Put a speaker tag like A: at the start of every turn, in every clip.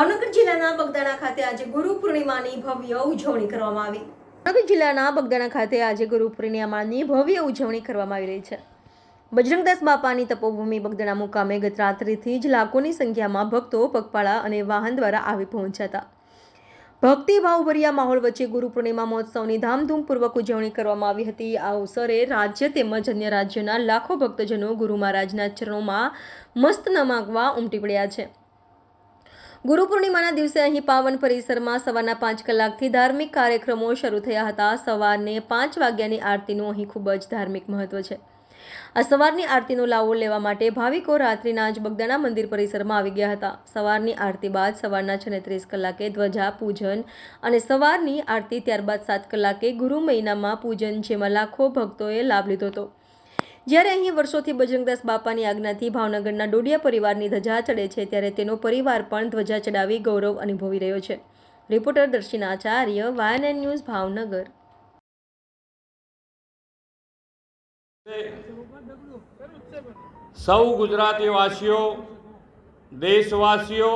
A: ભાવનગર જિલ્લાના બગદાણા ખાતે આજે ગુરુ પૂર્ણિમાની ભવ્ય ઉજવણી કરવામાં આવી. ભાવનગર જિલ્લાના બગદાણા ખાતે આજે ગુરુ પૂર્ણિમાની ભવ્ય ઉજવણી કરવામાં આવી રહી છે. બજરંગદાસ બાપાની તપોભૂમિ બગદાણા મુકામે ગત રાત્રિથી જ લાખોની સંખ્યામાં ભક્તો પગપાળા અને વાહન દ્વારા આવી પહોંચ્યા હતા. ભક્તિભાવભર્યા માહોલ વચ્ચે ગુરુ પૂર્ણિમા મહોત્સવની ધામધૂમપૂર્વક ઉજવણી કરવામાં આવી હતી. આ અવસરે રાજ્ય તેમજ અન્ય રાજ્યોના લાખો ભક્તજનો ગુરુ મહારાજના ચરણોમાં મસ્ત નમાગવા ઉમટી પડ્યા છે. ગુરુ પૂર્ણિમાના દિવસે અહીં પાવન પરિસરમાં સવારના પાંચ કલાકથી ધાર્મિક કાર્યક્રમો શરૂ થયા હતા. સવારને પાંચ વાગ્યાની આરતીનું અહીં ખૂબ જ ધાર્મિક મહત્વ છે. આ સવારની આરતીનો લાવો લેવા માટે ભાવિકો રાત્રિના જ બગદાણા મંદિર પરિસરમાં આવી ગયા હતા. સવારની આરતી બાદ સવારના છને ત્રીસ કલાકે ધ્વજા, પૂજન અને સવારની આરતી ત્યારબાદ સાત કલાકે ગુરુ મહિનામાં પૂજન, જેમાં લાખો ભક્તોએ લાભ લીધો હતો. જ્યારે અહીં વર્ષોથી બજરંગદાસ બાપાની આજ્ઞાથી ભાવનગરના ડોડિયા પરિવારની ધજા ચડે છે ત્યારે તેનો પરિવાર પણ ધ્વજા ચડાવી ગૌરવ અનુભવી રહ્યો છે. Reporter દર્શિના Acharya વાયનએન news Bhavnagar.
B: સૌ ગુજરાતી વાસીઓ દેશવાસીઓ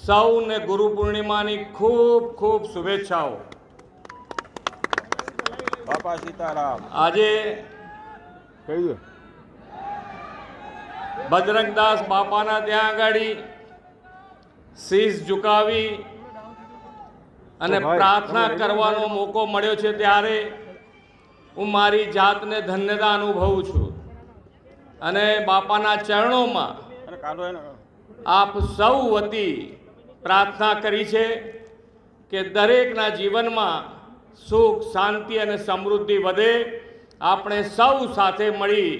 B: સૌને ગુરુ પૂર્ણિમાની ખૂબ ખૂબ શુભેચ્છાઓ.
C: બાપા સીતારામ.
B: આજે
C: કહ્યું
B: બજરંગદાસ બાપાના ત્યાં આગળ શીશ ઝુકાવી અને પ્રાર્થના કરવાનો મોકો મળ્યો છે ત્યારે હું મારી જાતને ધન્યતા અનુભવું છું. અને બાપાના ચરણોમાં આપ સૌ વતી પ્રાર્થના કરી છે કે દરેકના જીવનમાં સુખ શાંતિ અને સમૃદ્ધિ વધે. આપણે સૌ સાથે મળી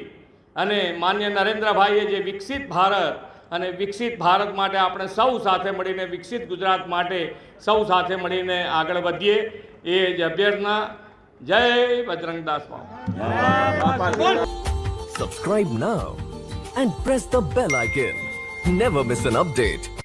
B: અને માન્ય નરેન્દ્રભાઈએ જે વિકસિત ભારત અને વિકસિત ભારત માટે આપણે સૌ સાથે મળીને, વિકસિત ગુજરાત માટે સૌ સાથે મળીને આગળ વધીએ, એ જ અભ્યર્થના જય Bajrangdas
D: now and press the bell icon. Never miss an update.